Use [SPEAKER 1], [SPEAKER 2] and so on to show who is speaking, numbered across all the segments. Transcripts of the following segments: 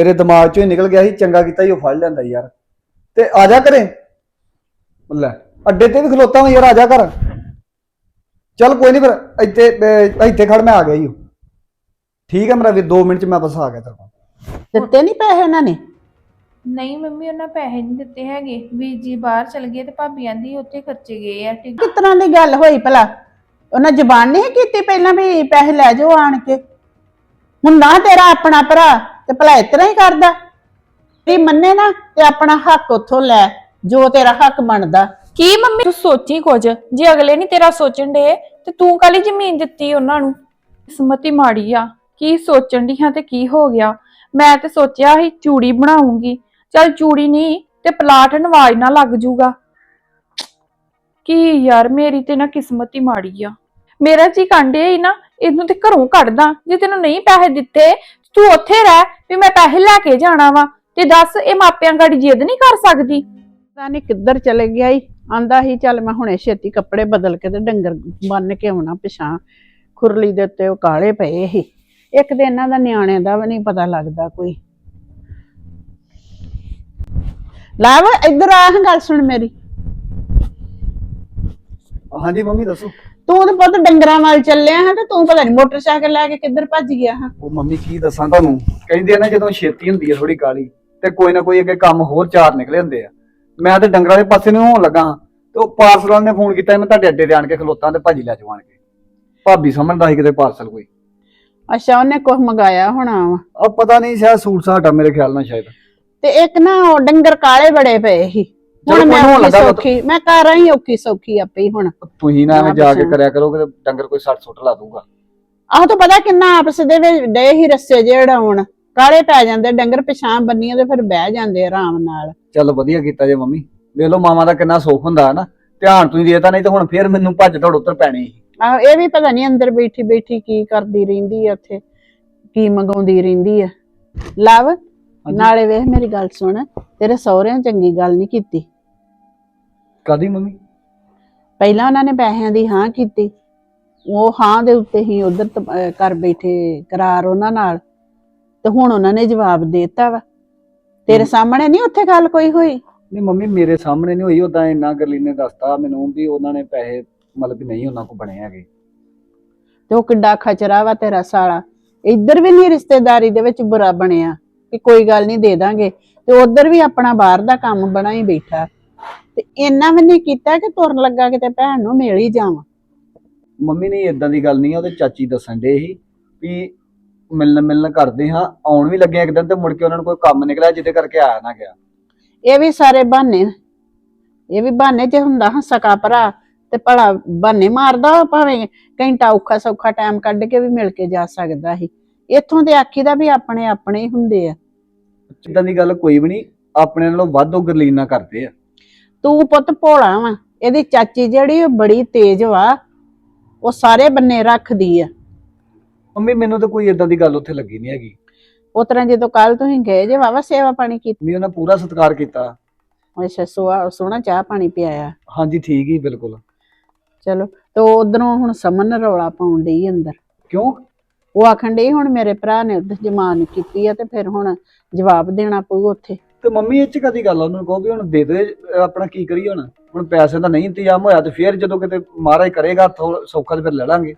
[SPEAKER 1] ਮੇਰੇ ਦਿਮਾਗ ਚੋਂ ਹੀ ਨਿਕਲ ਗਿਆ ਸੀ ਚੰਗਾ ਕੀਤਾ ਹੀ ਉਹ ਫੜ ਲੈਂਦਾ ਯਾਰ। ਤੇ ਆ ਜਾ ਕਰੇ ਲੈ ਅੱਡੇ ਤੇ ਵੀ ਖਲੋਤਾ ਹਾਂ ਯਾਰ ਆ ਜਾ ਕਰ ਚੱਲ ਕੋਈ ਨਹੀਂ ਫਿਰ ਇੱਥੇ ਇੱਥੇ ਖੜ ਮੈਂ ਆ ਗਿਆ ਜੀ। ਠੀਕ ਹੈ ਮੇਰਾ ਵੀ 2 ਮਿੰਟ ਚ ਮੈਂ ਬਸ ਆ ਗਿਆ ਤੇਰੇ ਕੋਲ।
[SPEAKER 2] ਦਿੱਤੇ ਨਹੀਂ ਪੈਸੇ ਉਹਨਾਂ ਨੇ?
[SPEAKER 3] ਨਹੀਂ ਮੰਮੀ ਉਹਨਾਂ ਪੈਸੇ ਨਹੀਂ ਦਿੱਤੇ ਹੈਗੇ। ਵੀਰ ਜੀ ਬਾਹਰ ਚਲ ਗਏ ਤੇ ਭਾਬੀ ਆਂਦੀ ਉੱਥੇ ਖਰਚੇ ਗਏ ਆ ਟਿਕ-
[SPEAKER 2] ਕਿਸ ਤਰ੍ਹਾਂ ਦੀ ਗੱਲ ਹੋਈ ਭਲਾ? ਉਹਨਾਂ ਜ਼ਬਾਨ ਨਹੀਂ ਕੀਤੀ ਪਹਿਲਾਂ ਵੀ ਪੈਸੇ ਲੈ ਜਾਓ ਆਣ ਕੇ? ਹੁਣ ਨਾ ਤੇਰਾ ਆਪਣਾ ਭਰਾ। ਤੇ ਭਲਾ ਇਸ ਤਰ੍ਹਾਂ ਹੀ ਕਰਦਾ? ਵੀ ਮੰਨੇ ਨਾ ਤੇ ਆਪਣਾ ਹੱਕ ਉੱਥੋਂ ਲੈ, ਜੋ ਤੇਰਾ ਹੱਕ ਬਣਦਾ।
[SPEAKER 4] ਕੀ ਮੰਮੀ, ਤੂੰ ਸੋਚੀ ਕੁਝ? ਜੇ ਅਗਲੇ ਨਹੀਂ ਤੇਰਾ ਸੋਚਣ ਦੇ ਤੇ ਤੂੰ ਕਾਲੀ ਜ਼ਮੀਨ ਦਿੱਤੀ ਉਹਨਾਂ ਨੂੰ? ਕਿਸਮਤੀ ਮਾੜੀ ਆ। ਕੀ ਸੋਚਣ ਦੀ ਹਾਂ ਤੇ ਕੀ ਹੋ ਗਿਆ? ਮੈਂ ਤੇ ਸੋਚਿਆ ਸੀ ਚੂੜੀ ਬਣਾਉਂਗੀ। ਚਲ ਚੂੜੀ ਨਹੀਂ ਤੇ ਪਲਾਟ ਨਵਾਜ ਨਾ ਲੱਗ ਜੂਗਾ। ਕੀ ਯਾਰ, ਮੇਰੀ ਤੇ ਨਾ ਕਿਸਮਤ ਹੀ ਮਾੜੀ ਆ। ਮੇਰਾ ਜੀ ਕਾਂਡੇ ਹੀ ਨਾ, ਇਹਨੂੰ ਤੇ ਘਰੋਂ ਕੱਢਦਾ, ਜੇ ਤੈਨੂੰ ਨਹੀਂ ਪੈਸੇ ਦਿੱਤੇ ਤੂੰ ਉੱਥੇ ਰਹਿ ਵੀ ਮੈਂ ਪੈਸੇ ਲੈ ਕੇ ਜਾਣਾ ਵਾ ਤੇ ਦੱਸ ਇਹ ਮਾਪਿਆਂ ਗਾੜੀ ਜਿੱਦ ਨਹੀਂ ਕਰ ਸਕਦੀ।
[SPEAKER 2] ਪਤਾ ਨਹੀਂ ਕਿੱਧਰ ਚਲੇ ਗਿਆ ਈ। ਆਂਦਾ ਹੀ ਚੱਲ ਮੈਂ ਹੁਣੇ ਛੇਤੀ ਕੱਪੜੇ ਬਦਲ ਕੇ ਤੇ ਡੰਗਰ ਬੰਨ ਕੇ ਆਉਣਾ ਪਿਛਾਂ ਖੁਰਲੀ ਦੇ ਉੱਤੇ ਉਹ ਕਾਲੇ ਪਏ ਸੀ। ਇੱਕ ਤੇ ਇਹਨਾਂ ਦਾ ਨਿਆਣੇ ਦਾ ਵੀ ਨਹੀਂ ਪਤਾ ਲੱਗਦਾ ਕੋਈ। ਲਾਵ ਇੱਧਰ ਆ ਹਾਂ ਗੱਲ ਸੁਣ ਮੇਰੀ।
[SPEAKER 1] ਹਾਂਜੀ ਮੰਮੀ ਦੱਸੋ।
[SPEAKER 2] ਤੂੰ ਤੇ ਪੁੱਤ ਡੰਗਰਾਂ ਵੱਲ ਚੱਲਿਆ ਹਾਂ ਤੇ ਤੂੰ ਪਤਾ ਨਹੀਂ ਮੋਟਰਸਾਈਕਲ ਲੈ ਕੇ ਕਿੱਧਰ ਭੱਜ ਗਿਆ ਹਾਂ।
[SPEAKER 1] ਉਹ ਮੰਮੀ ਕੀ ਦੱਸਾਂ ਤੁਹਾਨੂੰ? ਕਹਿੰਦੇ ਆ ਨਾ ਜਦੋਂ ਛੇਤੀ ਹੁੰਦੀ ਹੈ ਥੋੜੀ ਕਾਲੀ ਤੇ ਕੋਈ ਨਾ ਕੋਈ ਅੱਗੇ ਕੰਮ ਹੋਰ ਚਾਰ ਨਿਕਲੇ ਹੁੰਦੇ ਆ। ਮੈਂ ਤੇ ਡੰਗਰਾਂ ਦੇ ਪਾਸੇ ਨੂੰ ਹੋਣ ਲੱਗਾ ਹਾਂ ਤੇ ਉਹ ਪਾਰਸਲ ਵਾਲੇ ਨੇ ਫੋਨ ਕੀਤਾ ਮੈਂ ਤੁਹਾਡੇ ਅੱਡੇ ਤੇ ਆਣ ਕੇ ਖਲੋਤਾ ਤੇ ਭਾਜੀ ਲੈ ਜਾਵਾਂ ਕੇ। ਭਾਬੀ ਸਮਝਦਾ ਸੀ ਕਿਤੇ ਪਾਰਸਲ ਕੋਈ।
[SPEAKER 2] ਅੱਛਾ ਉਹਨੇ ਕੁਝ ਮੰਗਾਇਆ ਹੋਣਾ ਵਾ।
[SPEAKER 1] ਆ ਪਤਾ ਨਹੀਂ ਸ਼ਾਇਦ ਸੂਟ ਸਾਟਾ ਮੇਰੇ ਖਿਆਲ ਨਾਲ ਸ਼ਾਇਦ।
[SPEAKER 2] ਤੇ ਇੱਕ ਨਾ ਉਹ ਡੰਗਰ ਕਾਲੇ ਬੜੇ ਪਏ ਸੀ। ਹੁਣ ਮੈਂ
[SPEAKER 1] ਹੋਣ
[SPEAKER 2] ਔਖੀ। ਸੌਖੀ ਮੈਂ ਘਰ ਆਈ ਔਖੀ ਸੌਖੀ ਆਪੇ ਹੀ ਹੁਣ।
[SPEAKER 1] ਤੁਸੀਂ ਨਾ ਐਵੇਂ ਜਾ ਕੇ। ਕਰਿਆ ਕਰੋ ਕਿ ਡੰਗਰ ਕੋਈ ਸੱਟ ਸੁੱਟ ਲਾ ਦੂਗਾ
[SPEAKER 2] ਆਹ ਤਾਂ ਪਤਾ ਕਿੰਨਾ ਆਪਸ ਦੇ ਵਿੱਚ ਡੇ ਹੀ ਰੱਸੇ ਜਿਹੜਾਉਣ ਕਾਲੇ ਪੈ ਜਾਂਦੇ ਡੰਗਰ ਪਿਛਾਂ ਬੰਨੀਆਂ ਤੇ ਫਿਰ ਬਹਿ ਜਾਂਦੇ ਆਰਾਮ ਨਾਲ।
[SPEAKER 1] ਚੱਲ ਵਧੀਆ ਕੀਤਾ ਜੇ ਮੰਮੀ। ਵੇਖ ਲਓ ਮਾਮਾ ਦਾ ਕਿੰਨਾ ਸੁੱਖ ਹੁੰਦਾ ਹੈ ਨਾ। ਧਿਆਨ ਤੁਸੀਂ ਦੇਤਾ ਨਹੀਂ ਤੇ ਹੁਣ ਫੇਰ ਮੈਨੂੰ ਭੱਜ ਦੌੜ ਉੱਤਰ ਪੈਣੀ ਸੀ।
[SPEAKER 2] ਆਹ ਇਹ ਵੀ ਪਤਾ ਨਹੀਂ ਅੰਦਰ ਬੈਠੀ ਬੈਠੀ ਕੀ ਕਰਦੀ ਰਹਿੰਦੀ ਆ ਉੱਥੇ ਕੀ ਮੰਗਾਉਂਦੀ ਰਹਿੰਦੀ ਆ। ਲਵ ਨਾਲੇ ਵੇਖ ਮੇਰੀ ਗੱਲ ਸੁਣ ਤੇਰੇ ਸਹੁਰਿਆਂ ਚੰਗੀ ਗੱਲ ਨਹੀਂ ਕੀਤੀ।
[SPEAKER 1] ਕਾਦੀ ਮੰਮੀ?
[SPEAKER 2] ਪਹਿਲਾਂ ਉਹਨਾਂ ਨੇ ਪੈਸਿਆਂ ਦੀ ਹਾਂ ਕੀਤੀ। ਉਹ ਹਾਂ ਦੇ ਉੱਤੇ ਹੀ ਉਧਰ ਕਰ ਬੈਠੇ ਕਰਾਰ ਉਹਨਾਂ ਨਾਲ। ਤੇ ਹੁਣ ਉਹਨਾਂ ਨੇ ਜਵਾਬ ਦੇਤਾ ਵਾ। ਤੇਰੇ ਸਾਹਮਣੇ ਨਹੀਂ ਉੱਥੇ ਗੱਲ ਕੋਈ ਹੋਈ?
[SPEAKER 1] ਨਹੀਂ ਮੰਮੀ ਮੇਰੇ ਸਾਹਮਣੇ ਨਹੀਂ ਹੋਈ। ਉਦਾਂ ਇੰਨਾ ਗਰਲੀ ਨੇ ਦੱਸਤਾ ਮੈਨੂੰ ਵੀ ਉਹਨਾਂ ਨੇ ਪੈਸੇ ਮਤਲਬ ਨਹੀਂ ਉਹਨਾਂ ਕੋ ਬਣੇ ਹੈਗੇ।
[SPEAKER 2] ਤੇ ਉਹ ਕਿੱਡਾ ਖਚਰਾ ਵਾ ਤੇਰਾ ਸਾਲਾ। ਇੱਧਰ ਵੀ ਨਹੀਂ ਰਿਸ਼ਤੇਦਾਰੀ ਦੇ ਵਿੱਚ ਬੁਰਾ ਬਣਿਆ। ਕਿ ਕੋਈ ਗੱਲ ਨਹੀਂ ਦੇ ਦਾਂਗੇ। ਤੇ ਉਧਰ ਵੀ ਆਪਣਾ ਬਾਹਰ ਦਾ ਕੰਮ ਬਣਾ ਹੀ ਬੈਠਾ। ਤੇ ਇੰਨਾ ਵੀ ਨਹੀਂ ਕੀਤਾ ਕਿ ਤੁਰਨ ਲੱਗਾ ਕਿਤੇ ਭੈਣ ਨੂੰ ਮਿਲ ਹੀ ਜਾਵਾਂ।
[SPEAKER 1] ਮੰਮੀ ਨੇ ਇਦਾਂ ਦੀ ਗੱਲ ਨਹੀਂ ਉਹਦੇ ਚਾਚੀ ਦੱਸਣ ਦੇ ਸੀ ਵੀ ਮਿਲਣ ਮਿਲਣ ਕਰਦੇ ਹਾਂ ਆਉਣ ਵੀ ਲੱਗੇ ਇੱਕ ਦਿਨ ਤੇ ਮੁੜ ਕੇ ਉਹਨਾਂ ਨੂੰ ਕੋਈ ਕੰਮ ਨਿਕਲਿਆ ਜਿਹਦੇ ਕਰਕੇ ਆਇਆ ਨਾ ਗਿਆ।
[SPEAKER 2] ਇਹ ਵੀ ਸਾਰੇ ਬਹਾਨੇ ਇਹ ਵੀ ਬਹਾਨੇ ਜੇ ਹੁੰਦਾ ਹਾਂ ਸਕਾ ਭਰਾ। ਤੇ ਭਲਾ ਬਹਾਨੇ ਮਾਰਦਾ ਭਾਵੇਂ ਘੰਟਾ ਔਖਾ ਸੌਖਾ ਟਾਈਮ ਕੱਢ ਕੇ ਵੀ ਮਿਲ ਕੇ ਜਾ ਸਕਦਾ ਸੀ। ਇੱਥੋਂ ਤੇ ਆਖੀ ਦਾ ਵੀ ਆਪਣੇ ਆਪਣੇ ਹੀ ਹੁੰਦੇ ਆ।
[SPEAKER 1] ਇਦਾਂ ਦੀ ਗੱਲ ਕੋਈ ਵੀ ਨਹੀਂ ਆਪਣੇ ਨਾਲੋਂ ਵੱਧ ਉਹ ਗਰਲੀਨਾ ਕਰਦੇ ਆ।
[SPEAKER 2] ਤੂੰ ਪੁੱਤ ਭੋਲਾ ਵਾ ਇਹਦੀ ਚਾਚੀ ਜਿਹੜੀ ਉਹ ਬੜੀ ਤੇਜ਼ ਵਾ ਉਹ ਸਾਰੇ ਬੰਨੇ ਰੱਖਦੀ ਆ।
[SPEAKER 1] ਮੰਮੀ ਮੈਨੂੰ ਤਾਂ ਕੋਈ ਇਦਾਂ ਦੀ ਗੱਲ ਉੱਥੇ ਲੱਗੀ ਨਹੀਂ ਹੈਗੀ।
[SPEAKER 2] ਉਸ ਤਰ੍ਹਾਂ ਜਦੋਂ ਕੱਲ ਤੁਸੀਂ ਗਏ ਜੇ ਵਾਵਾ ਸੇਵਾ ਪਾਣੀ ਕੀਤੀ
[SPEAKER 1] ਵੀ ਉਹਨਾਂ ਪੂਰਾ ਸਤਿਕਾਰ ਕੀਤਾ।
[SPEAKER 2] ਅੱਛਾ ਸੋਆ ਸੋਹਣਾ ਚਾਹ ਪਾਣੀ ਪਿਆਇਆ।
[SPEAKER 1] ਹਾਂਜੀ ਠੀਕ ਹੀ ਬਿਲਕੁਲ।
[SPEAKER 2] ਚਲੋ ਤੇ ਉਧਰੋਂ ਹੁਣ ਸਮਨ ਰੌਲਾ ਪਾਉਣ ਡਈ ਅੰਦਰ।
[SPEAKER 1] ਕਿਉਂ?
[SPEAKER 2] ਉਹ ਆਖਣ ਡਈ ਹੁਣ ਮੇਰੇ ਭਰਾ ਨੇ ਉੱਧਰ ਜਮਾਨ ਕੀਤੀ ਆ ਤੇ ਫਿਰ ਹੁਣ ਜਵਾਬ ਦੇਣਾ ਪਊ ਉੱਥੇ।
[SPEAKER 1] ਤੇ ਮੰਮੀ ਇਹ ਚ ਕਦੀ ਗੱਲ ਆ? ਉਹਨੂੰ ਕਹੋ ਵੀ ਹੁਣ ਦੇ ਦੇ ਅਹ ਆਪਣਾ ਕੀ ਕਰੀਏ ਹੁਣ? ਹੁਣ ਪੈਸੇ ਦਾ ਨਹੀਂ ਇੰਤਜ਼ਾਮ ਹੋਇਆ ਤੇ ਫੇਰ ਜਦੋਂ ਕਿਤੇ ਮਹਾਰਾਜ ਕਰੇਗਾ ਥੋੜਾ ਸੌਖਾ ਤੇ ਫਿਰ ਲੈ ਲਾਂਗੇ।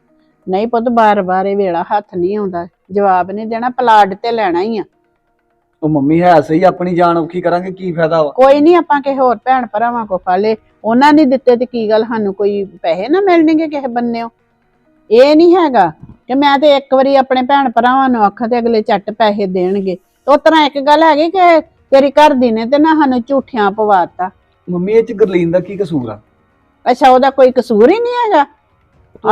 [SPEAKER 2] ਨਹੀਂ ਪੁੱਤ ਬਾਰ-ਬਾਰ ਇਹ ਵੇਲਾ ਹੱਥ ਨਹੀਂ ਆਉਂਦਾ। ਜਵਾਬ ਨਹੀਂ ਦੇਣਾ ਪਲਾਟ ਤੇ ਲੈਣਾ ਹੀ ਆ।
[SPEAKER 1] ਉਹ ਮੰਮੀ ਹੈ ਸਹੀ ਆਪਣੀ ਜਾਨ ਔਖੀ ਕਰਾਂਗੇ ਕੀ ਫਾਇਦਾ ਵਾ?
[SPEAKER 2] ਕੋਈ ਨਹੀਂ ਆਪਾਂ ਕਿਸੇ ਹੋਰ ਭੈਣ ਭਰਾਵਾਂ ਕੋ ਫਾਲੇ ਉਹਨਾਂ ਨੇ ਦਿੱਤੇ ਤੇ ਕੀ ਗੱਲ ਸਾਨੂੰ ਕੋਈ ਪੈਸੇ ਨਾ ਮਿਲਣਗੇ ਕਿਸੇ ਬੰਨਿਓ। ਇਹ ਨਹੀਂ ਹੈਗਾ। ਕਿ ਮੈਂ ਤੇ ਇੱਕ ਵਾਰੀ ਆਪਣੇ ਭੈਣ ਭਰਾਵਾਂ ਨੂੰ ਆਖਾਂ ਤੇ ਅਗਲੇ ਝੱਟ ਪੈਸੇ ਦੇਣਗੇ। ਉਸ ਤਰ੍ਹਾਂ ਇੱਕ ਗੱਲ ਹੈਗੀ ਕਿ ਤੇਰੀ ਘਰ ਦੀ ਨੇ ਤੇ ਨਾ ਸਾਨੂੰ ਝੂਠਿਆਂ ਪਵਾਤਾ
[SPEAKER 1] ਮੰਮੀ ਇਹ ਚ ਗਰਲੀਨ ਦਾ ਕੀ ਕਸੂਰ ਆ?
[SPEAKER 2] ਅੱਛਾ ਉਹਦਾ ਕੋਈ ਕਸੂਰ ਹੀ ਨਹੀਂ ਹੈਗਾ?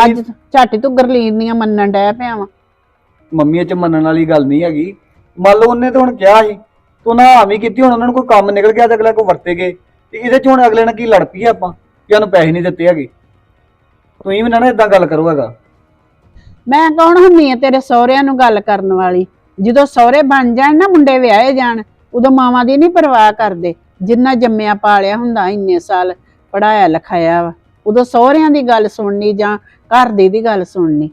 [SPEAKER 2] ਅੱਜ ਝੱਟ ਤੂੰ ਗਰਲੀਨ ਦੀਆਂ ਮੰਨਣ ਡਿਆ ਪਿਆ ਵਾ।
[SPEAKER 1] ਮੰਮੀ ਇਹ ਚ ਮੰਨਣ ਵਾਲੀ ਗੱਲ ਨਹੀਂ ਹੈਗੀ। ਮੰਨ ਲਓ ਉਹਨੇ ਤਾਂ ਹੁਣ ਕਿਹਾ ਸੀ ਤੂੰ ਨਾ ਹਾਮੀ ਕੀਤੀ ਹੁਣ ਉਹਨਾਂ ਨੂੰ ਕੋਈ ਕੰਮ ਨਿਕਲ ਗਿਆ ਤੇ ਅਗਲਾ ਕੋ ਵਰਤੇ ਗਏ। ਤੇ ਇਹਦੇ ਚ ਹੁਣ ਅਗਲੇ ਨਾਲ ਕੀ ਲੜ ਪਈ ਆਪਾਂ ਕਿ ਉਹਨੂੰ ਪੈਸੇ ਨਹੀਂ ਦਿੱਤੇ ਹੈਗੇ। ਤੁਸੀਂ ਵੀ ਨਾ ਨਾ ਇਦਾਂ ਗੱਲ ਕਰੋ ਹੈਗਾ।
[SPEAKER 2] ਮੈਂ ਕੌਣ ਹੁੰਨੀ ਆ ਤੇਰੇ ਸਹੁਰਿਆਂ ਨੂੰ ਗੱਲ ਕਰਨ ਵਾਲੀ? ਜਦੋਂ ਸਹੁਰੇ ਬਣ ਜਾਣ ਨਾ ਮੁੰਡੇ ਵਿਆਹੇ ਜਾਣ ਉਦੋਂ ਮਾਵਾਂ ਦੀ ਨਹੀਂ ਪਰਵਾਹ ਕਰਦੇ। ਜਿੰਨਾ ਜੰਮਿਆ ਪਾਲਿਆ ਹੁੰਦਾ ਇੰਨੇ ਸਾਲ ਪੜਾਇਆ ਲਿਖਾਇਆ ਵਾ। ਉਦੋਂ ਸਹੁਰਿਆਂ ਦੀ ਗੱਲ ਸੁਣਨੀ ਜਾਂ ਘਰ ਦੀ ਦੀ ਗੱਲ ਸੁਣਨੀ।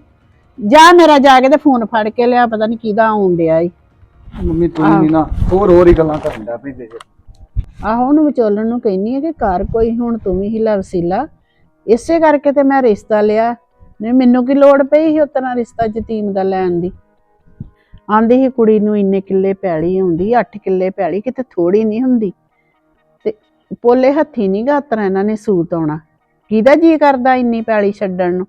[SPEAKER 2] ਜਾ ਮੇਰਾ ਜਾ ਕੇ ਤੇ ਫੋਨ ਫੜ ਕੇ ਲਿਆ ਪਤਾ ਨਹੀਂ ਕਿਹਦਾ ਆਉਣ ਡਿਆ ਈ।
[SPEAKER 1] ਮੰਮੀ ਤੂੰ ਨਹੀਂ ਨਾ ਹੋਰ ਹੋਰ ਹੀ ਗੱਲਾਂ ਕਰਨ ਦਾ ਪੈਂਦੇ ਜੇ
[SPEAKER 2] ਆਹੋ ਉਹਨੂੰ ਵਿਚੋਲਣ ਨੂੰ ਕਹਿੰਨੀ ਆ ਕਿ ਘਰ ਕੋਈ ਹੁਣ ਤੂੰ ਵੀ ਹਿਲਾ ਵਸੀਲਾ ਇਸੇ ਕਰਕੇ ਤੇ ਮੈਂ ਰਿਸ਼ਤਾ ਲਿਆ। ਨਹੀਂ, ਮੈਨੂੰ ਕੀ ਲੋੜ ਪਈ ਸੀ ਉਤਨਾ ਰਿਸ਼ਤਾ ਯਤੀਮ ਦਾ ਲੈਣ ਦੀ? ਆਂਦੀ ਸੀ ਕੁੜੀ ਨੂੰ ਇੰਨੇ ਕਿੱਲੇ ਪੈਲੀ ਆਉਂਦੀ 8 ਕਿੱਲੇ ਪੈਲੀ, ਕਿਤੇ ਥੋੜੀ ਨਹੀਂ ਹੁੰਦੀ। ਤੇ ਪੋਲੇ ਹੱਥੀ ਨਹੀਂ ਗਾ ਇਹਨਾਂ ਨੇ ਸੂਤ ਆਉਣਾ। ਕਿਹਦਾ ਜੀ ਕਰਦਾ ਇੰਨੀ ਪੈਲੀ ਛੱਡਣ ਨੂੰ?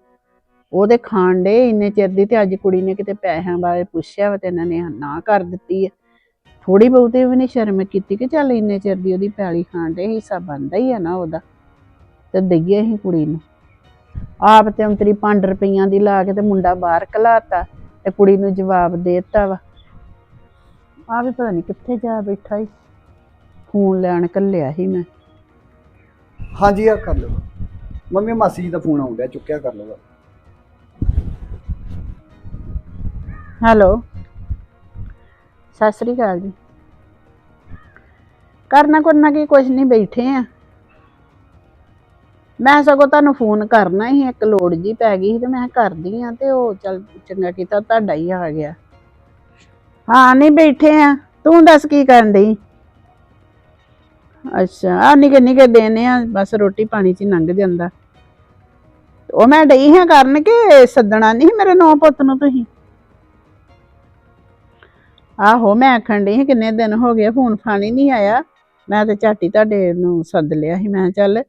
[SPEAKER 2] ਉਹਦੇ ਖਾਣ ਦੇ ਇੰਨੇ ਚਿਰ ਦੀ ਤੇ ਅੱਜ ਕੁੜੀ ਨੇ ਕਿਤੇ ਪੈਸਿਆਂ ਬਾਰੇ ਪੁੱਛਿਆ ਵਾ ਤੇ ਇਹਨਾਂ ਨੇ ਨਾ ਕਰ ਦਿੱਤੀ ਹੈ ਥੋੜੀ ਬਹੁਤੀ ਵੀ ਨਹੀਂ ਸ਼ਰਮ ਕੀਤੀ ਕਿ ਚੱਲ ਇੰਨੇ ਚਿਰ ਦੀ ਉਹਦੀ ਪੈਲੀ ਖਾਣ ਦੇ ਹਿੱਸਾ ਬਣਦਾ ਹੀ ਆ ਨਾ ਉਹਦਾ। ਤੇ ਦਈਏ ਹੀ ਕੁੜੀ ਨੂੰ। ਆਪ ਤੇ ਅੰਤਰੀ 5 ਰੁਪਈਆਂ ਦੀ ਲਾ ਕੇ ਤੇ ਮੁੰਡਾ ਬਾਹਰ ਕਲਾਤਾ ਤੇ ਕੁੜੀ ਨੂੰ ਜਵਾਬ ਦੇਤਾ ਵਾ। ਆ ਵੀ ਪਤਾ ਨਹੀਂ ਕਿੱਥੇ ਜਾ ਬੈਠਾ ਹੀ ਫੋਨ ਲੈਣ ਕੱਲਿਆ ਸੀ ਮੈਂ।
[SPEAKER 1] ਹਾਂਜੀ ਆ ਕਰ ਲਓ। ਮੰਮੀ ਮਾਸੀ ਜੀ ਦਾ ਫੋਨ ਆਉਂਦਾ ਚੁੱਕਿਆ ਕਰ ਲਓ।
[SPEAKER 2] ਹੈਲੋ। ਸਤਿ ਸ੍ਰੀ ਅਕਾਲ ਜੀ। ਕਰਨਾ ਕਰਨਾ ਕੀ ਕੁਝ ਨਹੀਂ ਬੈਠੇ ਆ। ਮੈਂ ਸਗੋਂ ਤੁਹਾਨੂੰ ਫੋਨ ਕਰਨਾ ਹੀ, ਇੱਕ ਲੋੜ ਜੀ ਪੈ ਗਈ ਸੀ ਤੇ ਮੈਂ ਕਿਹਾ ਕਰਦੀ ਆ ਤੇ ਉਹ ਚੱਲ ਚੰਗਾ ਕੀਤਾ, ਤੁਹਾਡਾ ਹੀ ਆ ਗਿਆ। ਹਾਂ, ਨਹੀਂ ਬੈਠੇ ਆ। ਤੂੰ ਦੱਸ ਕੀ ਕਰਨ ਡਈ? ਅੱਛਾ ਆ ਨਿੱਕੇ ਨਿੱਕੇ ਦਿਨ ਆ, ਬਸ ਰੋਟੀ ਪਾਣੀ ਚ ਹੀ ਲੰਘ ਜਾਂਦਾ। ਉਹ ਮੈਂ ਡਈ ਹਾਂ ਕਰਨ ਕਿ ਸੱਦਣਾ ਨਹੀਂ ਮੇਰੇ ਨੌ ਪੁੱਤ ਨੂੰ ਤੁਸੀਂ? ਆਹੋ, ਮੈਂ ਆਖਣ ਡਈ ਸੀ ਕਿੰਨੇ ਦਿਨ ਹੋ ਗਏ, ਫੋਨ ਫਾਨੀ ਨਹੀਂ ਆਇਆ। ਮੈਂ ਤੇ ਝਾਟੀ ਤੁਹਾਡੇ ਨੂੰ ਸੱਦ ਲਿਆ ਸੀ, ਮੈਂ ਕਿਹਾ ਚੱਲ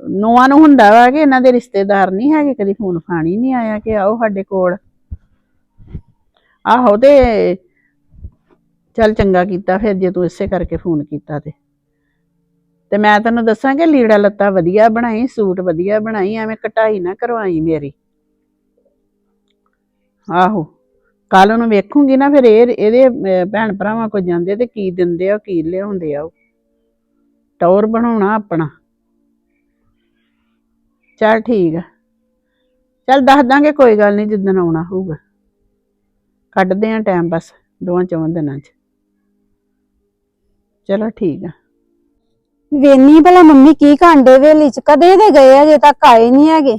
[SPEAKER 2] ਨੂੰਹਾਂ ਨੂੰ ਹੁੰਦਾ ਵਾ ਕਿ ਇਹਨਾਂ ਦੇ ਰਿਸ਼ਤੇਦਾਰ ਨਹੀਂ ਹੈਗੇ, ਕਦੀ ਫੋਨ ਫਾਣੀ ਨਹੀਂ ਆਇਆ ਕਿ ਆਓ ਸਾਡੇ ਕੋਲ। ਆਹੋ ਤੇ ਚੱਲ ਚੰਗਾ ਕੀਤਾ, ਫਿਰ ਜੇ ਤੂੰ ਇਸੇ ਕਰਕੇ ਫੋਨ ਕੀਤਾ ਤੇ। ਤੇ ਮੈਂ ਤੈਨੂੰ ਦੱਸਾਂ ਕਿ ਲੀੜਾ ਲੱਤਾ ਵਧੀਆ ਬਣਾਈ, ਸੂਟ ਵਧੀਆ ਬਣਾਈ, ਐਵੇਂ ਕਟਾਈ ਨਾ ਕਰਵਾਈ ਮੇਰੀ। ਆਹੋ ਕੱਲ ਨੂੰ ਵੇਖੂੰਗੀ ਨਾ ਫਿਰ ਇਹ, ਇਹਦੇ ਭੈਣ ਭਰਾਵਾਂ ਕੋ ਜਾਂਦੇ ਤੇ ਕੀ ਦਿੰਦੇ ਆ, ਕੀ ਲਿਆਉਂਦੇ ਆ ਉਹ। ਟੌਰ ਬਣਾਉਣਾ ਆਪਣਾ। ਚੱਲ ਠੀਕ ਆ। ਚੱਲ ਦੱਸ ਦਾਂਗੇ ਕੋਈ ਗੱਲ ਨਹੀਂ ਜਿੱਦਣ ਆਉਣਾ ਹੋਊਗਾ। ਕੱਢਦੇ ਆ ਟਾਈਮ ਬਸ ਦੋਵਾਂ ਚੌਵਾਂ ਦਿਨਾਂ 'ਚ। ਚਲੋ ਠੀਕ ਆ।
[SPEAKER 5] ਵੇਨੀ ਭਲਾ ਮੰਮੀ ਕੀ ਕਾਂਡੇ ਵੇਲੀ ਚ ਕਦੇ ਦੇ ਗਏ ਆ ਜੇ ਤੱਕ ਆਏ ਨਹੀਂ ਹੈਗੇ।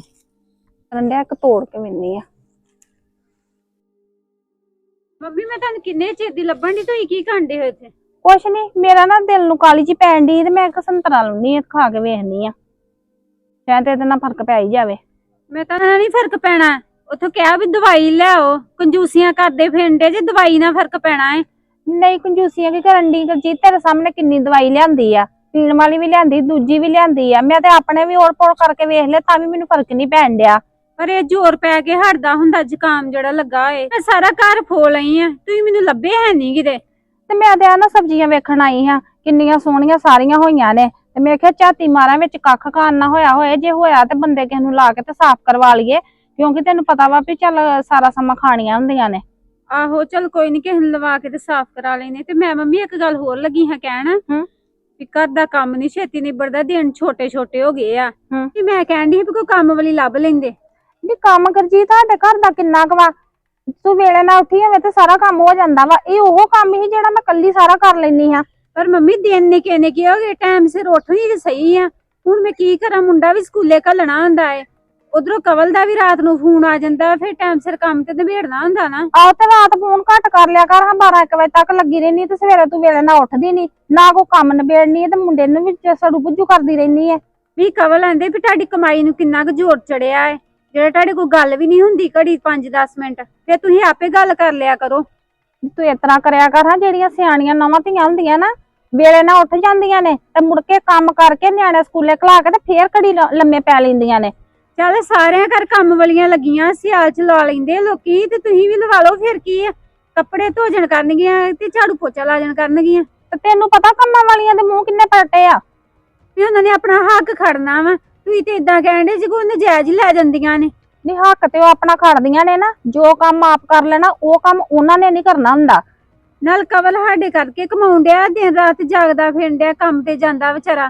[SPEAKER 5] ਰੰਡਿਆ ਇੱਕ ਤੋੜ ਕੇ ਮਿਲਨੀ ਆ। ਮੰਮੀ ਮੈਂ ਤੁਹਾਨੂੰ ਕਿੰਨੇ ਚਿਰ ਦੀ ਲੱਭਣ ਦੀ ਤੁਸੀਂ ਕੀ ਕਾਂਡੇ ਹੋਏ ਇੱਥੇ? ਕੁਛ ਨਹੀਂ ਮੇਰਾ ਨਾ ਦਿਲ ਨੂੰ ਕਾਲੀ ਜੀ ਪੈਣ ਦੀ ਤੇ ਮੈਂ ਇੱਕ ਸੰਤਰਾ ਲਾਉਣੀ ਆ ਖਾ ਕੇ ਵੇਖਨੀ ਆ। ਸ਼ਾਇਦ ਇਹਦੇ ਨਾਲ ਫ਼ਰਕ ਪੈ ਹੀ ਜਾਵੇ।
[SPEAKER 6] ਮੈਂ ਤਾਂ ਨਹੀਂ ਫ਼ਰਕ ਪੈਣਾ। ਉਥੋਂ ਕਿਹਾ ਵੀ ਦਵਾਈ ਲਿਆਓ। ਕੰਜੂਸੀਆਂ ਕਰਦੇ ਫਿਰਦੇ ਜੇ ਦਵਾਈ ਨਾਲ ਫ਼ਰਕ ਪੈਣਾ ਹੈ
[SPEAKER 5] ਨਹੀਂ ਕੰਜੂਸੀਆਂ ਕੀ ਕਰਨ ਦੀ ਜੀ ਤੇਰੇ ਸਾਹਮਣੇ ਕਿੰਨੀ ਦਵਾਈ ਲਿਆਂਦੀ ਆ। ਪੀਣ ਵਾਲੀ ਵੀ ਲਿਆਂਦੀ ਦੂਜੀ ਵੀ ਲਿਆਂਦੀ ਆ। ਮੈਂ ਤੇ ਆਪਣੇ ਵੀ ਔਰ ਪੌੜ ਕਰਕੇ ਵੇਖ ਲਿਆ ਤਾਂ ਵੀ ਮੈਨੂੰ ਫ਼ਰਕ ਨਹੀਂ ਪੈਣ ਡਿਆ।
[SPEAKER 6] ਪਰ ਇਹ ਜ਼ੋਰ ਪੈ ਕੇ ਹਟਦਾ ਹੁੰਦਾ ਜ਼ੁਕਾਮ ਜਿਹੜਾ ਲੱਗਾ ਏ ਮੈਂ ਸਾਰਾ ਘਰ ਫੋ ਲਈ ਆ। ਤੁਸੀਂ ਮੈਨੂੰ ਲੱਭੇ ਹੈ ਨਹੀਂ ਕਿਤੇ।
[SPEAKER 5] ਤੇ ਮੈਂ ਤੇ ਆ ਨਾ ਸਬਜ਼ੀਆਂ ਵੇਖਣ ਆਈ ਹਾਂ। ਕਿੰਨੀਆਂ ਸੋਹਣੀਆਂ ਸਾਰੀਆਂ ਹੋਈਆਂ ਨੇ। ਤੇ ਮੈਂ ਕਿਹਾ ਝਾਤੀ ਮਾਰਾਂ ਵਿੱਚ ਕੱਖ ਖਾਨ ਨਾ ਹੋਇਆ ਹੋਏ ਜੇ ਹੋਇਆ ਤੇ ਬੰਦੇ ਕਿਸ ਨੂੰ ਲਾ ਕੇ ਤੇ ਸਾਫ਼ ਕਰਵਾ ਲਈਏ। ਕਿਉਂਕਿ ਤੈਨੂੰ ਪਤਾ ਵਾ ਵੀ ਚੱਲ ਸਾਰਾ ਸਮਾਂ ਖਾਣੀਆਂ ਹੁੰਦੀਆਂ ਨੇ।
[SPEAKER 6] ਆਹੋ ਚਲ ਕੋਈ ਨਹੀਂ ਕਿਸੇ ਨੂੰ ਲਵਾ ਕੇ ਤੇ ਸਾਫ਼ ਕਰਾ ਲੈਨੇ। ਤੇ ਮੈਂ ਮੰਮੀ ਇੱਕ ਗੱਲ ਹੋਰ ਲੱਗੀ ਹਾਂ ਕਹਿਣ।
[SPEAKER 5] ਹਮ।
[SPEAKER 6] ਵੀ ਘਰ ਦਾ ਕੰਮ ਨਹੀਂ ਛੇਤੀ ਨਿਬੜਦਾ ਦਿਨ ਛੋਟੇ ਛੋਟੇ ਹੋ ਗਏ ਆ। ਕਿ ਮੈਂ ਕਹਿਣ ਦੀ ਵੀ ਕੋਈ ਕੰਮ ਵਾਲੀ ਲੱਭ ਲੈਂਦੇ।
[SPEAKER 5] ਵੀ ਕੰਮ ਕਰਜੀ ਤੁਹਾਡੇ ਘਰ ਦਾ ਕਿੰਨਾ ਕੁ ਵਾ। ਤੂੰ ਵੇਲੇ ਨਾਲ ਉੱਠੀ ਹੋਵੇ ਤੇ ਸਾਰਾ ਕੰਮ ਹੋ ਜਾਂਦਾ ਵਾ। ਇਹ ਉਹ ਕੰਮ ਹੀ ਜਿਹੜਾ ਮੈਂ ਕੱਲੀ ਸਾਰਾ ਕਰ ਲੈਣੀ ਹਾਂ।
[SPEAKER 6] ਪਰ ਮੰਮੀ ਦਿਨ ਨਿੱਕੇ ਨਿੱਕੇ ਹੋ ਗਏ ਟਾਈਮ ਸਿਰ ਉੱਠਣੀ ਤੇ ਸਹੀ ਆ। ਹੁਣ ਮੈਂ ਕੀ ਕਰਾਂ ਮੁੰਡਾ ਵੀ ਸਕੂਲੇ ਘੱਲਣਾ ਹੁੰਦਾ ਏ। ਉਧਰੋਂ ਕਵਲ ਦਾ ਵੀ ਰਾਤ ਨੂੰ ਫੋਨ ਆ ਜਾਂਦਾ ਫਿਰ ਟਾਈਮ ਸਿਰ ਕੰਮ ਤੇ ਨਿਬੇੜਨਾ ਹੁੰਦਾ ਨਾ।
[SPEAKER 5] ਆਹ ਤੇ ਰਾਤ ਫੋਨ ਘੱਟ ਕਰ ਲਿਆ ਕਰ ਹਾਂ 12 1 ਵਜੇ ਤੱਕ ਲੱਗੀ ਰਹਿਨੀ ਤੇ ਸਵੇਰੇ ਤੂੰ ਵੇਲੇ ਨਾਲ ਉੱਠਦੀ ਨਹੀਂ ਨਾ ਕੋਈ ਕੰਮ ਨਿਬੇੜਨੀ ਤੇ ਮੁੰਡੇ ਨੂੰ ਵੀ ਸੜੂ ਪੁੱਜੂ ਕਰਦੀ ਰਹਿਨੀ ਹੈ
[SPEAKER 6] ਵੀ ਕਵਲ ਆਂਦੇ ਵੀ ਤੁਹਾਡੀ ਕਮਾਈ ਨੂੰ ਕਿੰਨਾ ਕੁ ਜ਼ੋਰ ਚੜਿਆ ਏ। ਜਿਹੜਾ ਤੁਹਾਡੇ ਕੋਈ ਗੱਲ ਵੀ ਨਹੀਂ ਹੁੰਦੀ ਘੜੀ 5-10 ਮਿੰਟ ਫਿਰ ਤੁਸੀਂ ਆਪੇ ਗੱਲ ਕਰ ਲਿਆ ਕਰੋ।
[SPEAKER 5] ਤੂੰ ਇਸ ਤਰ੍ਹਾਂ ਕਰਿਆ ਕਰ ਹਾਂ ਜਿਹੜੀਆਂ ਸਿਆਣੀਆਂ ਨਵਾਂ ਧੀਆਂ ਹੁੰਦੀਆਂ ਨਾ ਵੇਲੇ ਨਾਲ ਉੱਠ ਜਾਂਦੀਆਂ ਨੇ ਤੇ ਮੁੜ ਕੇ ਕੰਮ ਕਰਕੇ ਨਿਆਣੇ ਸਕੂਲੇ ਘਲਾ ਕੇ ਤੇ ਫੇਰ ਘੜੀ ਲ- ਲੰਮੇ ਪੈ ਲੈਂਦੀਆਂ ਨੇ।
[SPEAKER 6] ਚੱਲ ਸਾਰਿਆਂ ਘਰ ਕੰਮ ਵਾਲੀਆਂ ਲੱਗੀਆਂ ਸਿਆਲ ਚ ਲਾ ਲੈਂਦੇ ਆ ਲੋਕੀ ਤੇ ਤੁਸੀਂ ਵੀ ਲਵਾ ਲਓ ਫਿਰ ਕੀ ਆ? ਕੱਪੜੇ ਧੋਜਣ ਕਰਨਗੀਆਂ ਤੇ ਝਾੜੂ ਪੋਚਾ ਲਾਜਣ ਕਰਨਗੀਆਂ।
[SPEAKER 5] ਤੇ ਤੈਨੂੰ ਪਤਾ ਕੰਮਾਂ ਵਾਲੀਆਂ ਦੇ ਮੂੰਹ ਕਿੰਨੇ ਪਲਟੇ ਆ?
[SPEAKER 6] ਵੀ ਉਹਨਾਂ ਨੇ ਆਪਣਾ ਹੱਕ ਖੜਨਾ ਵਾ ਤੁਸੀਂ ਤੇ ਇਦਾਂ ਕਹਿੰਦੇ ਜੇ ਕੋਈ ਨਜਾਇਜ਼ ਹੀ ਲੈ ਜਾਂਦੀਆਂ ਨੇ।
[SPEAKER 5] ਨਹੀਂ ਹੱਕ ਤੇ ਉਹ ਆਪਣਾ ਖੜਦੀਆਂ ਨੇ ਨਾ ਜੋ ਕੰਮ ਆਪ ਕਰ ਲੈਣਾ ਉਹ ਕੰਮ ਉਹਨਾਂ ਨੇ ਨਹੀਂ ਕਰਨਾ ਹੁੰਦਾ।
[SPEAKER 6] ਨਾਲ ਕਵਲ ਸਾਡੇ ਕਰਕੇ ਕਮਾਉਣ ਡਿਆ ਦਿਨ ਰਾਤ ਜਾਗਦਾ ਫਿਰਨ ਡਿਆ ਕੰਮ ਤੇ ਜਾਂਦਾ ਵਿਚਾਰਾ।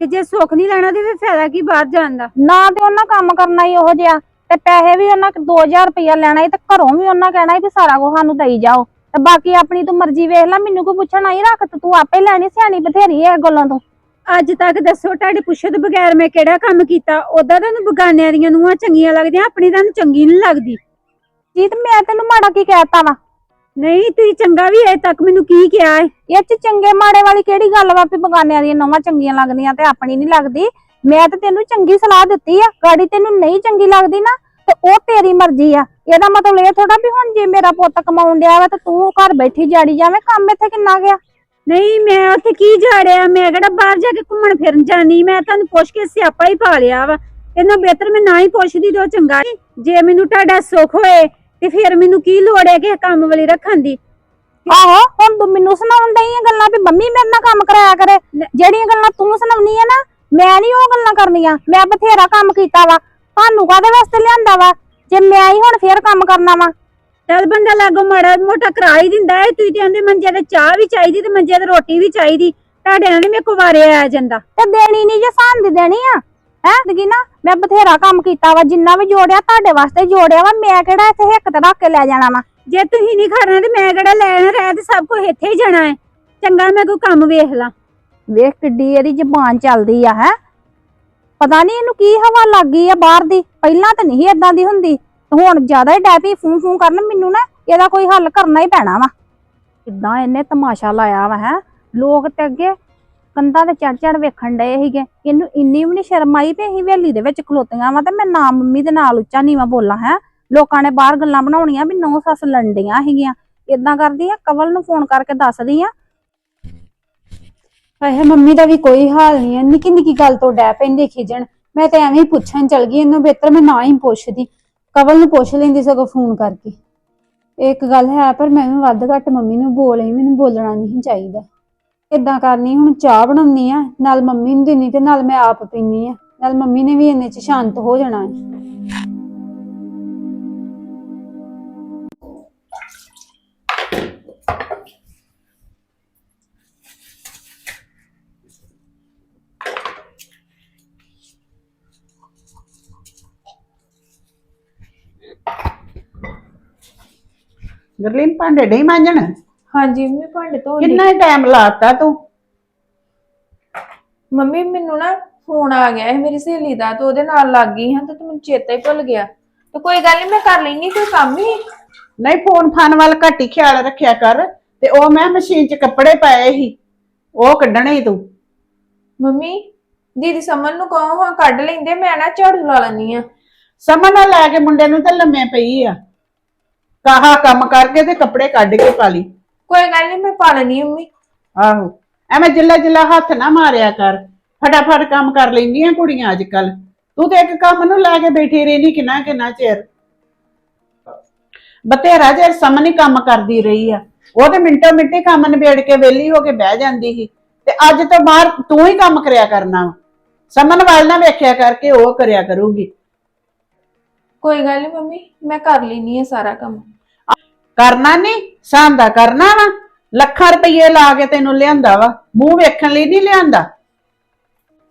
[SPEAKER 6] ਤੇ ਜੇ ਸੁੱਖ ਨਹੀਂ ਲੈਣਾ ਤੇ ਫਿਰ ਫਾਇਦਾ ਕੀ ਬਾਹਰ ਜਾਣ ਦਾ?
[SPEAKER 5] ਨਾ ਤੇ ਉਹਨਾਂ ਕੰਮ ਕਰਨਾ ਹੀ ਉਹੋ ਜਿਹਾ ਤੇ ਪੈਸੇ ਵੀ ਉਹਨਾਂ 2000 ਰੁਪਇਆ ਲੈਣਾ ਸੀ ਤੇ ਘਰੋਂ ਵੀ ਉਹਨਾਂ ਕਹਿਣਾ ਸੀ ਵੀ ਸਾਰਾ ਕੁਝ ਸਾਨੂੰ ਦੇਈ ਜਾਓ। ਤੇ ਬਾਕੀ ਆਪਣੀ ਤੂੰ ਮਰਜ਼ੀ ਵੇਖ ਲੈ ਮੈਨੂੰ ਕੋਈ ਪੁੱਛਣਾ ਹੀ ਰੱਖ ਤੇ ਤੂੰ ਆਪੇ ਲੈਣੀ ਸਿਆਣੀ ਬਥੇਰੀ ਹੈ ਗੱਲਾਂ ਤੋਂ।
[SPEAKER 6] ਅੱਜ ਤੱਕ ਦੱਸੋ ਤੁਹਾਡੇ ਪੁੱਛੇ ਤੋਂ ਬਗੈਰ ਮੈਂ ਕਿਹੜਾ ਕੰਮ ਕੀਤਾ? ਉਦਾਂ ਤੁਹਾਨੂੰ ਬਗਾਨਿਆਂ ਦੀਆਂ ਨੂੰਹਾਂ ਚੰਗੀਆਂ ਲੱਗਦੀਆਂ ਆਪਣੀ ਤੁਹਾਨੂੰ ਚੰਗੀ ਨਹੀਂ ਲੱਗਦੀ।
[SPEAKER 5] ਜੀਤ ਮੈਂ ਤੈਨੂੰ ਮਾੜਾ ਕੀ ਕਹਿਤਾ ਵਾ?
[SPEAKER 6] ਨਹੀਂ ਤੁਸੀਂ ਚੰਗਾ ਵੀ ਅਜੇ ਤੱਕ ਮੈਨੂੰ ਕੀ ਕਿਹਾ ਹੈ
[SPEAKER 5] ਇਹ ਚ ਚੰਗੇ ਮਾੜੇ ਵਾਲੀ ਕਿਹੜੀ ਗੱਲ ਵਾ ਵੀ ਬਗਾਨਿਆਂ ਦੀਆਂ ਨੌਵਾਂ ਚੰਗੀਆਂ ਲੱਗਦੀਆਂ ਤੇ ਆਪਣੀ ਨਹੀਂ ਲੱਗਦੀ? ਮੈਂ ਤਾਂ ਤੈਨੂੰ ਚੰਗੀ ਸਲਾਹ ਦਿੱਤੀ ਆ ਗਾੜੀ ਤੈਨੂੰ ਨਹੀਂ ਚੰਗੀ ਲੱਗਦੀ ਨਾ ਤੇ ਉਹ ਤੇਰੀ ਮਰਜ਼ੀ ਆ। ਇਹਦਾ ਮਤਲਬ ਇਹ ਥੋੜਾ ਵੀ ਹੁਣ ਜੇ ਮੇਰਾ ਪੁੱਤ ਕਮਾਉਣ ਡਿਆ ਵਾ ਤੇ ਤੂੰ ਘਰ ਬੈਠੀ ਜਾੜੀ ਜਾਵੇਂ ਕੰਮ ਇੱਥੇ ਕਿੰਨਾ ਗਿਆ?
[SPEAKER 6] ਨਹੀਂ ਮੈਂ ਉੱਥੇ ਕੀ ਜਾੜਿਆ? ਮੈਂ ਕਿਹੜਾ ਬਾਹਰ ਜਾ ਕੇ ਘੁੰਮਣ ਫਿਰਨ ਜਾਣੀ ਮੈਂ ਤੁਹਾਨੂੰ ਪੁੱਛ ਕੇ ਸਿਆਪਾ ਹੀ ਪਾ ਲਿਆ ਵਾ। ਇਹਨਾਂ ਬਿਹਤਰ ਮੈਂ ਨਾ ਹੀ ਪੁੱਛਦੀ ਤੇ ਉਹ ਚੰਗਾ। ਜੇ ਮੈਨੂੰ ਤੁਹਾਡਾ ਸੁੱਖ ਹੋਏ ਤੇ ਫਿਰ ਮੈਨੂੰ ਕੀ ਲੋੜ ਹੈ ਕਿ ਕੰਮ ਵਾਲੀ ਰੱਖਣ ਦੀ?
[SPEAKER 5] ਆਹੋ ਹੁਣ ਤੂੰ ਮੈਨੂੰ ਸੁਣਾਉਣ ਡਈ ਆ ਗੱਲਾਂ ਵੀ ਮੰਮੀ ਮੇਰੇ ਨਾਲ ਕੰਮ ਕਰਾਇਆ ਕਰੇ। ਜਿਹੜੀਆਂ ਗੱਲਾਂ ਤੂੰ ਸੁਣਾਉਣੀ ਆ ਨਾ ਮੈਂ ਨਹੀਂ ਉਹ ਗੱਲਾਂ ਕਰਨੀਆਂ। ਮੈਂ ਬਥੇਰਾ ਕੰਮ ਕੀਤਾ ਵਾ। ਤੁਹਾਨੂੰ ਕਾਹਦੇ ਵਾਸਤੇ ਲਿਆਂਦਾ ਵਾ? ਜੇ ਮੈਂ ਹੀ ਹੁਣ ਫੇਰ ਕੰਮ ਕਰਨਾ ਵਾ।
[SPEAKER 6] ਚੱਲ ਬੰਦਾ ਲਾਗੋ ਮਾੜਾ ਮੋਟਾ ਕਰਾ ਹੀ ਦਿੰਦਾ ਹੈ। ਤੁਸੀਂ ਤੇ ਆਂਦੇ ਮੰਜੇ ਤੇ ਚਾਹ ਵੀ ਚਾਹੀਦੀ ਤੇ ਮੰਜੇ ਤੇ ਰੋਟੀ ਵੀ ਚਾਹੀਦੀ। ਤੁਹਾਡੇ ਨਾਲ ਨੀ ਮੇਰੇ ਕੋ ਵਾਰੇ ਆਇਆ ਜਾਂਦਾ।
[SPEAKER 5] ਤੇ ਦੇਣੀ ਨਹੀਂ ਜੇ ਸਾਨ ਦੀ ਦੇਣੀ ਆ। ਹੈ ਦਗੀ ਨਾ ਮੈਂ ਬਥੇਰਾ ਕੰਮ ਕੀਤਾ ਵਾ, ਜਿੰਨਾ ਵੀ ਜੋੜਿਆ ਤੁਹਾਡੇ ਵਾਸਤੇ ਜੋੜਿਆ ਵਾ, ਮੈਂ ਕਿਹੜਾ ਇੱਥੇ ਹਿੱਕ ਤੇ ਰੱਖ ਕੇ ਲੈ ਜਾਣਾ ਵਾ?
[SPEAKER 6] ਜੇ ਤੁਸੀਂ ਨਹੀਂ ਖੜਨਾ ਤੇ ਮੈਂ ਕਿਹੜਾ ਲੈਣ ਰਹਿ ਤੇ ਸਭ ਕੁਝ ਇੱਥੇ ਹੀ ਜਾਣਾ ਹੈ। ਚੰਗਾ ਮੈਂ ਕੋਈ ਕੰਮ ਵੇਖ ਲਾਂ।
[SPEAKER 5] ਵੇਖ ਕਿੱਡੀ ਇਹਦੀ ਜ਼ਬਾਨ ਚੱਲਦੀ ਆ, ਹੈ? ਪਤਾ ਨਹੀਂ ਇਹਨੂੰ ਕੀ ਹਵਾ ਲੱਗ ਗਈ ਆ ਬਾਹਰ ਦੀ, ਪਹਿਲਾਂ ਤਾਂ ਨਹੀਂ ਏਦਾਂ ਦੀ ਹੁੰਦੀ। ਹੁਣ ਜ਼ਿਆਦਾ ਹੀ ਡੈਪੀ ਫੂੰ ਫੂੰ ਕਰਨ, ਮੈਨੂੰ ਨਾ ਇਹਦਾ ਕੋਈ ਹੱਲ ਕਰਨਾ ਹੀ ਪੈਣਾ ਵਾ। ਕਿੱਦਾਂ ਇਹਨੇ ਤਮਾਸ਼ਾ ਲਾਇਆ ਵਾ, ਹੈ? ਲੋਕ ਤੇ ਅੱਗੇ ਕੰਧਾਂ ਤੇ ਚੜ ਚੜ ਵੇਖਣ ਡਏ ਸੀਗੇ। ਇਹਨੂੰ ਇੰਨੀ ਵੀ ਨਹੀਂ ਸ਼ਰਮ ਆਈ ਵੀ ਅਸੀਂ ਹਵੇਲੀ ਦੇ ਵਿੱਚ ਖਲੋਤੀਆਂ ਵਾ ਤੇ ਮੈਂ ਨਾ ਮੰਮੀ ਦੇ ਨਾਲ ਉੱਚਾ ਨੀਵਾਂ ਬੋਲਾਂ, ਹੈ। ਲੋਕਾਂ ਨੇ ਬਾਹਰ ਗੱਲਾਂ ਬਣਾਉਣੀਆਂ ਵੀ ਨੌ ਸੱਸ ਲੰਡੀਆਂ ਸੀਗੀਆਂ। ਇਦਾਂ ਕਰਦੀ ਆ, ਕਵਲ ਨੂੰ ਫੋਨ ਕਰਕੇ ਦੱਸਦੀ ਆ।
[SPEAKER 6] ਹਾਏ, ਮੰਮੀ ਦਾ ਵੀ ਕੋਈ ਹਾਲ ਨਹੀਂ ਹੈ ਨਿੱਕੀ ਨਿੱਕੀ ਗੱਲ ਤੋਂ ਡੈ ਪੈਂਦੇ ਖਿਜਣ। ਮੈਂ ਤਾਂ ਐਵੇਂ ਹੀ ਪੁੱਛਣ ਚਲ ਗਈ, ਇਹਨੂੰ ਬਿਹਤਰ ਮੈਂ ਨਾ ਹੀ ਪੁੱਛਦੀ। ਕਵਲ ਨੂੰ ਪੁੱਛ ਲੈਂਦੀ ਸਗੋਂ ਫੋਨ ਕਰਕੇ। ਇੱਕ ਗੱਲ ਹੈ, ਪਰ ਮੈਂ ਵੀ ਵੱਧ ਘੱਟ ਮੰਮੀ ਨੂੰ ਬੋਲ ਹੀ ਮੈਨੂੰ ਬੋਲਣਾ ਨਹੀਂ ਚਾਹੀਦਾ। ਇਦਾਂ ਕਰਨੀ, ਹੁਣ ਚਾਹ ਬਣਾਉਣੀ ਆ, ਨਾਲ ਮੰਮੀ ਨੂੰ ਦੇਣੀ ਤੇ ਨਾਲ ਮੈਂ ਆਪ ਪੀਣੀ ਆ, ਨਾਲ ਮੰਮੀ ਨੇ ਵੀ ਇੰਨੇ ਚ ਸ਼ਾਂਤ ਹੋ ਜਾਣਾ ਹੈ
[SPEAKER 2] ਗਰਲੀਨ ਭਾਂਡੇ ਨਹੀਂ ਮਾਂਜਣ?
[SPEAKER 3] ਹਾਂਜੀ ਮੰਮੀ ਭਾਂਡੇ ਧੋ
[SPEAKER 2] ਕਿੰਨਾ ਟਾਈਮ ਲਾਤਾ ਤੂੰ?
[SPEAKER 3] ਮੰਮੀ ਮੈਨੂੰ ਨਾ ਫੋਨ ਆ ਗਿਆ ਹੈ ਮੇਰੀ ਸਹੇਲੀ ਦਾ ਤੇ ਉਹਦੇ ਨਾਲ ਲੱਗ ਗਈ ਹਾਂ ਤੇ ਤੂੰ ਮੈਨੂੰ ਚੇਤਾ ਹੀ ਭੁੱਲ ਗਿਆ। ਤੇ ਕੋਈ ਗੱਲ ਨਹੀਂ ਮੈਂ ਕਰ ਲੈਣੀ ਕੋਈ ਕੰਮ ਹੀ।
[SPEAKER 2] ਨਹੀਂ ਫੋਨ ਫਾਨ ਵੱਲ ਘੱਟ ਹੀ ਖਿਆਲ ਰੱਖਿਆ ਕਰ ਤੇ ਉਹ ਮੈਂ ਮਸ਼ੀਨ 'ਚ ਕੱਪੜੇ ਪਾਏ ਸੀ ਉਹ ਕੱਢਣੇ ਤੂੰ।
[SPEAKER 3] ਮੰਮੀ ਦੀਦੀ ਸਮਨ ਨੂੰ ਕਹੋ ਹਾਂ ਕੱਢ ਲੈਂਦੇ ਮੈਂ ਨਾ ਝਾੜੂ ਲਾ ਲੈਣੀ ਆ
[SPEAKER 2] ਸਮਝ ਨਾਲ ਲੈ ਕੇ ਮੁੰਡੇ ਨੂੰ ਤੇ ਲੰਮੇ ਪਈ ਆ। ਕਾਹਾ ਕੰਮ ਕਰਕੇ ਤੇ ਕੱਪੜੇ ਕੱਢ ਕੇ ਪਾ ਲਈ।
[SPEAKER 3] ਕੋਈ ਗੱਲ ਨਹੀਂ ਮੈਂ ਪਾ ਲੈਣੀ ਮੰਮੀ।
[SPEAKER 2] ਆਹੋ ਐਵੇਂ ਜਿੱਲਾ ਜਿੱਲਾ ਹੱਥ ਨਾ ਮਾਰਿਆ ਕਰ। ਫਟਾਫਟ ਕੰਮ ਕਰ ਲੈਂਦੀਆਂ ਕੁੜੀਆਂ ਅੱਜ ਕੱਲ ਤੂੰ ਤੇ ਇੱਕ ਕੰਮ ਨੂੰ ਲੈ ਕੇ ਬੈਠੀ ਰਹਿਨੀ ਕਿੰਨਾ ਕਿੰਨਾ ਚਿਰ। ਬਤੇਰਾ ਚਿਰ ਸਮਝ ਨਹੀਂ ਕੰਮ ਕਰਦੀ ਰਹੀ ਆ। ਉਹ ਤੇ ਮਿੰਟੋ ਮਿੰਟੀ ਕੰਮ ਨਿਬੇੜ ਕੇ ਵਿਹਲੀ ਹੋ ਕੇ ਬਹਿ ਜਾਂਦੀ ਸੀ। ਤੇ ਅੱਜ ਤੋਂ ਬਾਹਰ ਤੂੰ ਹੀ ਕੰਮ ਕਰਿਆ ਕਰਨਾ ਸਮਨ ਵੱਲ ਨਾ ਵੇਖਿਆ ਕਰਕੇ ਉਹ ਕਰਿਆ ਕਰੂਗੀ।
[SPEAKER 3] ਕੋਈ ਗੱਲ ਨਹੀਂ ਮੰਮੀ ਮੈਂ ਕਰ ਲੈਣੀ ਆ ਸਾਰਾ ਕੰਮ।
[SPEAKER 2] ਕਰਨਾ ਨਹੀਂ ਸਾਂਦਾ ਕਰਨਾ ਵਾ। ਲੱਖਾਂ ਰੁਪਏ ਲਾ ਕੇ ਤੈਨੂੰ ਲਿਆਂਦਾ ਵਾ, ਮੂੰਹ ਵੇਖਣ ਲਈ ਨਹੀਂ ਲਿਆਂਦਾ।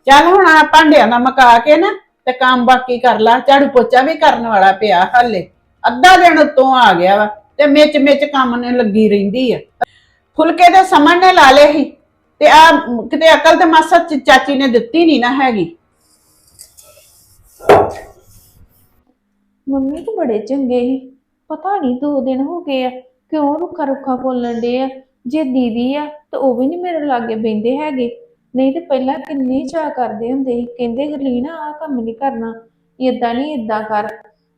[SPEAKER 2] ਚੱਲ ਹੁਣ ਆ ਭਾਂਡਿਆਂ ਦਾ ਮਕਾ ਕੇ ਨਾ, ਤੇ ਕੰਮ ਬਾਕੀ ਕਰ ਲਾ, ਝਾੜੂ ਪੋਚਾ ਵੀ ਕਰਨ ਵਾਲਾ ਪਿਆ ਹਾਲੇ। ਅੱਧਾ ਦਿਨ ਉੱਤੋਂ ਆ ਗਿਆ ਵਾ, ਤੇ ਮਿਚ ਮਿਚ ਕੰਮ ਨੇ ਲੱਗੀ ਰਹਿੰਦੀ ਆ। ਫੁਲਕੇ ਤੇ ਸਮਣ ਨੇ ਲਾ ਲਏ ਸੀ, ਤੇ ਆ ਕਿਤੇ ਅਕਲ ਤੇ ਮਾਸਾ ਚਾਚੀ ਨੇ ਦਿੱਤੀ ਨਹੀਂ ਨਾ ਹੈਗੀ।
[SPEAKER 3] ਮੰਮੀ ਤਾਂ ਬੜੇ ਚੰਗੇ ਸੀ। ਪਤਾ ਨਹੀਂ ਦੋ ਦਿਨ ਹੋ ਗਏ ਆ, ਕਿਉਂ ਰੁੱਖਾ ਰੁੱਖਾ ਬੋਲਣ ਦੇ ਆ? ਜੇ ਦੀਦੀ ਆ, ਤਾਂ ਉਹ ਵੀ ਨਹੀਂ ਮੇਰੇ ਲਾਗੇ ਬੈੰਦੇ ਹੈਗੇ। ਨਹੀਂ ਤੇ ਪਹਿਲਾਂ ਕਿੰਨੀ ਚਾਹ ਕਰਦੇ ਹੁੰਦੇ ਸੀ, ਕਹਿੰਦੇ ਗਰਲੀਨਾ ਆਹ ਕੰਮ ਨਹੀਂ ਕਰਨਾ, ਏਦਾਂ ਨਹੀਂ ਏਦਾਂ ਕਰ।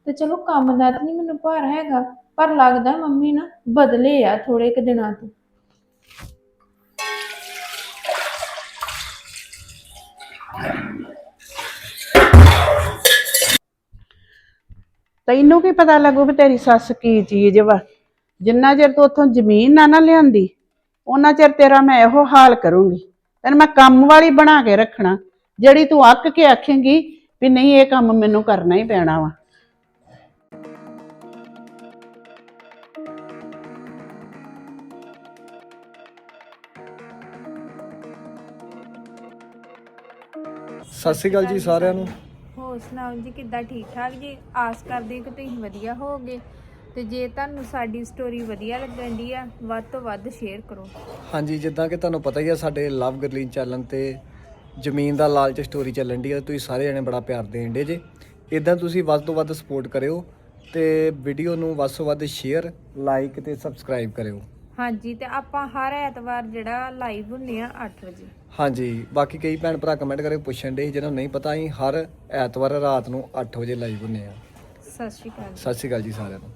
[SPEAKER 3] ਤੇ ਚਲੋ ਕੰਮ ਦਾ ਤਾਂ ਨਹੀਂ ਮੈਨੂੰ ਭਾਰ ਹੈਗਾ, ਪਰ ਲੱਗਦਾ ਮੰਮੀ ਨਾ ਬਦਲੇ ਆ ਥੋੜੇ ਕੁ ਦਿਨਾਂ ਤੋਂ।
[SPEAKER 2] ਤੈਨੂੰ ਕੀ ਪਤਾ ਲੱਗੂ ਵੀ ਤੇਰੀ ਸੱਸ ਕੀ ਚੀਜ਼ ਵਾ? ਜਿੰਨਾ ਚਿਰ ਤੂੰ ਉੱਥੋਂ ਜ਼ਮੀਨ ਨਾ ਨਾ ਲਿਆਂਦੀ ਉਹਨਾਂ ਚਿਰ ਤੇਰਾ ਮੈਂ ਇਹੋ ਹਾਲ ਕਰੂੰਗੀ। ਤੈਨੂੰ ਮੈਂ ਕੰਮ ਵਾਲੀ ਬਣਾ ਕੇ ਰੱਖਣਾ, ਜਿਹੜੀ ਤੂੰ ਅੱਕ ਕੇ ਆਖੇਂਗੀ ਵੀ ਨਹੀਂ, ਇਹ ਕੰਮ ਮੈਨੂੰ ਕਰਨਾ ਹੀ ਪੈਣਾ ਵਾ।
[SPEAKER 1] ਸਤਿ ਸ਼੍ਰੀ ਅਕਾਲ ਜੀ ਸਾਰਿਆਂ ਨੂੰ।
[SPEAKER 7] ਹੋਰ ਸੁਣਾਓ ਜੀ ਕਿੱਦਾਂ ਠੀਕ ਠਾਕ ਜੀ? ਆਸ ਕਰਦੇ ਕਿ ਤੁਸੀਂ ਵਧੀਆ ਹੋਵੋਗੇ। ਤੇ ਜੇ ਤੁਹਾਨੂੰ ਸਾਡੀ ਸਟੋਰੀ ਵਧੀਆ ਲੱਗਣ ਦੀ ਆ ਵੱਧ ਤੋਂ ਵੱਧ ਸ਼ੇਅਰ ਕਰੋ।
[SPEAKER 1] ਹਾਂਜੀ ਜਿੱਦਾਂ ਕਿ ਤੁਹਾਨੂੰ ਪਤਾ ਹੀ ਆ ਸਾਡੇ ਲਵ ਗਰਲੀਨ ਚੈਨਲ ਤੇ ਜ਼ਮੀਨ ਦਾ ਲਾਲਚ ਸਟੋਰੀ ਚੱਲਣ ਦੀ ਆ ਤੁਸੀਂ ਸਾਰੇ ਜਣੇ ਬੜਾ ਪਿਆਰ ਦੇਣ ਡੇ ਜੇ। ਇਦਾਂ ਤੁਸੀਂ ਵੱਧ ਤੋਂ ਵੱਧ ਸਪੋਰਟ ਕਰਿਓ
[SPEAKER 8] ਤੇ ਵੀਡੀਓ ਨੂੰ ਵੱਧ ਤੋਂ ਵੱਧ ਸ਼ੇਅਰ ਲਾਈਕ ਤੇ ਸਬਸਕ੍ਰਾਈਬ ਕਰਿਓ।
[SPEAKER 7] ਹਾਂਜੀ ਤੇ ਆਪਾਂ ਹਰ ਐਤਵਾਰ ਜਿਹੜਾ ਲਾਈਵ ਹੁੰਨੇ ਆ 8 ਵਜੇ।
[SPEAKER 8] ਹਾਂਜੀ ਬਾਕੀ ਕਈ ਭੈਣ ਭਰਾ ਕਮੈਂਟ ਕਰਕੇ ਪੁੱਛਣ ਦੇ ਜਿਹਨਾਂ ਨੂੰ ਨਹੀਂ ਪਤਾ ਅਸੀਂ ਹਰ ਐਤਵਾਰ ਰਾਤ ਨੂੰ 8 ਵਜੇ ਲਾਈਵ ਹੁੰਨੇ ਆ।
[SPEAKER 7] ਸਤਿ ਸ਼੍ਰੀ ਅਕਾਲ।
[SPEAKER 8] ਸਤਿ ਸ਼੍ਰੀ ਅਕਾਲ ਜੀ ਸਾਰਿਆਂ ਨੂੰ।